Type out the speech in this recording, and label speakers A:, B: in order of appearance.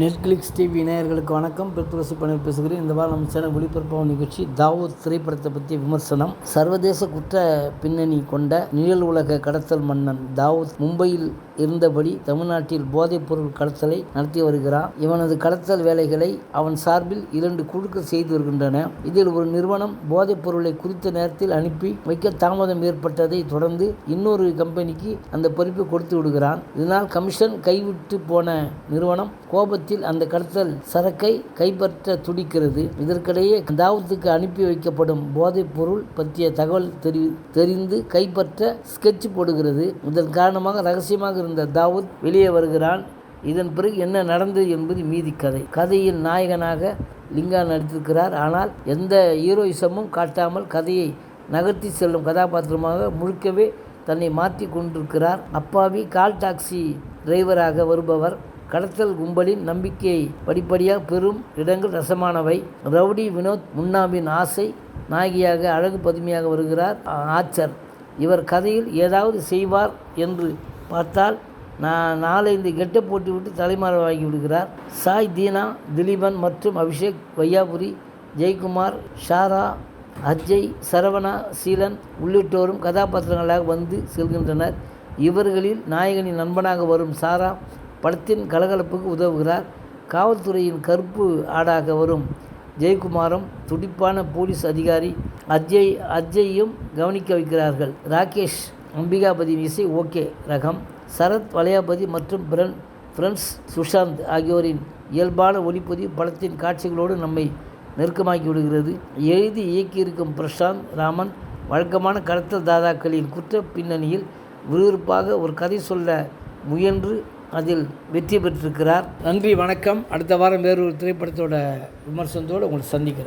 A: Netflix TV நேயர்களுக்கு வணக்கம். பிற்புரசு பண்ணி பேசுகிறேன். இந்த வாரம் நம்ம சேனல் ஒளிபரப்பாகும் நிகழ்ச்சி தாவூத் திரைப்படத்தை பற்றிய விமர்சனம். சர்வதேச குற்ற பின்னணி கொண்ட நிழல் உலக கடத்தல் மன்னன் தாவூத் மும்பையில் இருந்தபடி தமிழ்நாட்டில் போதைப் பொருள் கடத்தலை நடத்தி வருகிறான். இவனது கடத்தல் வேலைகளை அவன் சார்பில் இரண்டு குழுக்கள் செய்து வருகின்றன. இதில் ஒரு நிறுவனம் போதைப் பொருளை குறித்த நேரத்தில் அனுப்பி வைக்க தாமதம் ஏற்பட்டதை தொடர்ந்து இன்னொரு கம்பெனிக்கு அந்த பொறுப்பை கொடுத்து விடுகிறான். இதனால் கமிஷன் கைவிட்டு போன நிறுவனம் கோபத்தில் அந்த கடத்தல் சரக்கை கைப்பற்ற துடிக்கிறது. இதற்கிடையே தாவூத்துக்கு அனுப்பி வைக்கப்படும் போதைப் பொருள் பற்றிய தகவல் தெரி தெரிந்து கைப்பற்ற ஸ்கெட்ச் போடுகிறது. இதன் காரணமாக ரகசியமாக இருந்த தாவூத் வெளியே வருகிறான். இதன் பிறகு என்ன நடந்தது என்பது மீதி கதை. கதையின் நாயகனாக லிங்கா நடித்திருக்கிறார். ஆனால் எந்த ஹீரோயிசமும் காட்டாமல் கதையை நகர்த்தி செல்லும் கதாபாத்திரமாக முழுக்கவே தன்னை மாற்றி கொண்டிருக்கிறார். அப்பாவி கால் டாக்ஸி டிரைவராக வருபவர் கடத்தல் கும்பலின் நம்பிக்கையை படிப்படியாக பெறும் இடங்கள் ரசமானவை. ரவுடி வினோத் முன்னாவின் ஆசை நாயகியாக அழகு பதுமையாக வருகிறார். ஆச்சர். இவர் கதையில் ஏதாவது செய்வார் என்று பார்த்தால் நான் நாலைந்து கெட்ட போட்டுவிட்டு தலைமறைவாகி விடுகிறார். சாய் தீனா திலீபன் மற்றும் அபிஷேக் வையாபுரி ஜெயக்குமார் ஷாரா அஜய் சரவணா சீலன் உள்ளிட்டோரும் கதாபாத்திரங்களாக வந்து செல்கின்றனர். இவர்களில் நாயகனின் நண்பனாக வரும் சாரா படத்தின் கலகலப்புக்கு உதவுகிறார். காவல்துறையின் கருப்பு ஆடாக வரும் ஜெயக்குமாரும் துடிப்பான போலீஸ் அதிகாரி அஜய் அஜய்யும் கவனிக்க வைக்கிறார்கள். ராகேஷ் அம்பிகாபதியின் இசை ஓகே. ரகம் சரத் வளையாபதி மற்றும் பிரன் ஃப்ரெண்ட்ஸ் சுஷாந்த் ஆகியோரின் இயல்பான ஒளிப்பதிவு படத்தின் காட்சிகளோடு நம்மை நெருக்கமாக்கி விடுகிறது. எழுதி இயக்கியிருக்கும் பிரசாந்த் ராமன் வழக்கமான கடத்தல் தாதாக்களின் குற்ற பின்னணியில் விறுவிறுப்பாக ஒரு கதை சொல்ல முயன்று அதில் வெற்றி பெற்றிருக்கிறார். நன்றி வணக்கம். அடுத்த வாரம் வேறு ஒரு திரைப்படத்தோட விமர்சனத்தோடு உங்களை சந்திக்கிறேன்.